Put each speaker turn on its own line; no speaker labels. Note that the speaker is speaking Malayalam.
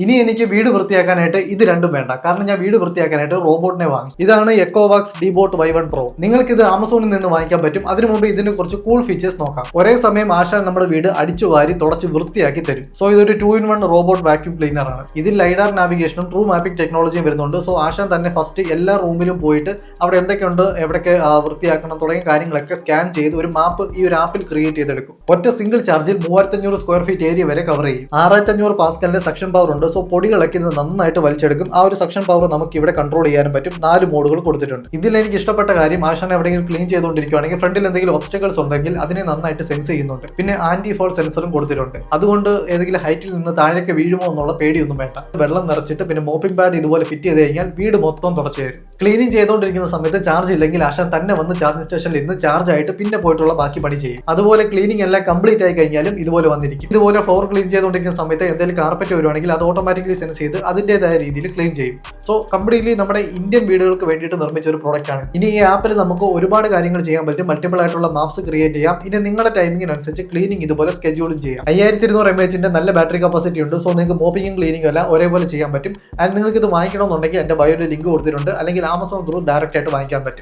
ഇനി എനിക്ക് വീട് വൃത്തിയാക്കാനായിട്ട് ഇത് രണ്ടും വേണ്ട. കാരണം ഞാൻ വീട് വൃത്തിയാക്കാനായിട്ട് റോബോട്ടിനെ വാങ്ങി. ഇതാണ് Ecovacs Deebot Y one pro നിങ്ങൾക്ക് ഇത് ആമസോണിൽ നിന്ന് വാങ്ങിക്കാൻ പറ്റും. അതിനു മുമ്പ് ഇതിന് കുറച്ച് കൂൾ ഫീച്ചേഴ്സ് നോക്കാം. ഒരേ സമയം ആശാൻ നമ്മുടെ വീട് അടിച്ചു വാരി തുടച്ച് വൃത്തിയാക്കി തരും. സോ ഇതൊരു two in one robot vacuum cleaner ആണ്. ഇതിൽ ലൈഡാർ നാവിഗേഷനും ട്രൂ മാപ്പിംഗ് ടെക്നോളജിയും വരുന്നുണ്ട്. സോ ആശാൻ തന്നെ ഫസ്റ്റ് എല്ലാ റൂമിലും പോയിട്ട് അവിടെ എന്തൊക്കെയുണ്ട് എവിടെയൊക്കെ വൃത്തിയാക്കണം തുടങ്ങിയ കാര്യങ്ങളൊക്കെ സ്കാൻ ചെയ്ത് ഒരു മാപ്പ് ഈ ഒരു ആപ്പിൽ ക്രിയേറ്റ് ചെയ്തെടുക്കും. ഒറ്റ സിംഗിൾ ചാർജിൽ മൂവായിരത്തഞ്ഞൂറ് സ്ക്വയർ ഫീറ്റ് ഏരിയ വരെ കവർ ചെയ്യും. ആറായിരത്തഞ്ഞൂറ് പാസ്കലിന്റെ സെക്ഷൻ പവർ ഉണ്ട്. സോ പൊടി ഇളക്കുന്നത് നന്നായിട്ട് വലിച്ചെടുക്കും. ആ ഒരു സക്ഷൻ പവർ നമുക്ക് ഇവിടെ കൺട്രോൾ ചെയ്യാനും പറ്റും. നാല് മോഡുകൾ കൊടുത്തിട്ടുണ്ട്. ഇതിൽ എനിക്ക് ഇഷ്ടപ്പെട്ട കാര്യം ആശാൻ എവിടെയെങ്കിലും ക്ലീൻ ചെയ്തുകൊണ്ടിരിക്കുകയാണെങ്കിൽ ഫ്രണ്ടിൽ എന്തെങ്കിലും ഒബ്സ്റ്റക്കിൾസ് ഉണ്ടെങ്കിൽ അതിനെ നന്നായിട്ട് സെൻസ് ചെയ്യുന്നുണ്ട്. പിന്നെ ആന്റി ഫോൾ സെൻസറും കൊടുത്തിട്ടുണ്ട്. അതുകൊണ്ട് ഏതെങ്കിലും ഹൈറ്റിൽ നിന്ന് താഴേക്ക് വീഴുമോ എന്നുള്ള പേടിയൊന്നും വേണ്ട. വെള്ളം നിറച്ചിട്ട് പിന്നെ മോപ്പിംഗ് പാഡ് ഇതുപോലെ ഫിറ്റ് ചെയ്ത് കഴിഞ്ഞാൽ വീട് മൊത്തം തുടച്ചു തരും. ക്ലീനിങ് ചെയ്തുകൊണ്ടിരിക്കുന്ന സമയത്ത് ചാർജ് ഇല്ലെങ്കിൽ ആശാൻ തന്നെ വന്ന് ചാർജിംഗ് സ്റ്റേഷനിൽ ഇരുന്ന് ചാർജ് ആയിട്ട് പിന്നെ പോയിട്ടുള്ള ബാക്കി പണി ചെയ്യും. അതുപോലെ ക്ലീനിങ് എല്ലാം കംപ്ലീറ്റ് ആയി കഴിഞ്ഞാലും ഇതുപോലെ വന്നിരിക്കും. ഇതുപോലെ ഫ്ലോർ ക്ലീൻ ചെയ്തുകൊണ്ടിരിക്കുന്ന സമയത്ത് എന്തെങ്കിലും കാർപ്പറ്റ് വരുവാണെങ്കിൽ അത് ഓട്ടോമാറ്റിക്കലി സെൻസ് ചെയ്ത് അതിന്റെതായ രീതിയിൽ ക്ലെയിം ചെയ്യും. സോ കംപ്ലീറ്റ്ലി നമ്മുടെ ഇന്ത്യൻ വീടുകൾക്ക് വേണ്ടിയിട്ട് നിർമ്മിച്ച ഒരു പ്രോഡക്റ്റാണ് ഇനി ഈ ആപ്പിൽ നമുക്ക് ഒരുപാട് കാര്യങ്ങൾ ചെയ്യാൻ പറ്റും. മൾട്ടിപ്പിൾ ആയിട്ടുള്ള മാപ്സ് ക്രിയേറ്റ് ചെയ്യാം. ഇനി നിങ്ങളുടെ ടൈമിങ്ങിനനുസരിച്ച് ക്ലീനിങ് ഇതുപോലെ സ്കെഡ്യൂളും ചെയ്യാം. അയ്യായിരത്തി ഇരുന്നൂറ് എം എച്ചിന്റെ നല്ല ബാറ്ററി കപ്പാസിറ്റി ഉണ്ട്. സോ നിങ്ങൾക്ക് മോപ്പിങ്ങും ക്ലീനിങ്ങും എല്ലാം ഒരേപോലെ ചെയ്യാൻ പറ്റും. ആൻഡ് നിങ്ങൾക്ക് ഇത് വാങ്ങിക്കണമെന്നുണ്ടെങ്കിൽ എന്റെ ബയോയിൽ ലിങ്ക് കൊടുത്തിട്ടുണ്ട്. അല്ലെങ്കിൽ ആമസോൺ ത്രൂ ഡയറക്റ്റ് ആയിട്ട് വാങ്ങിക്കാൻ പറ്റും.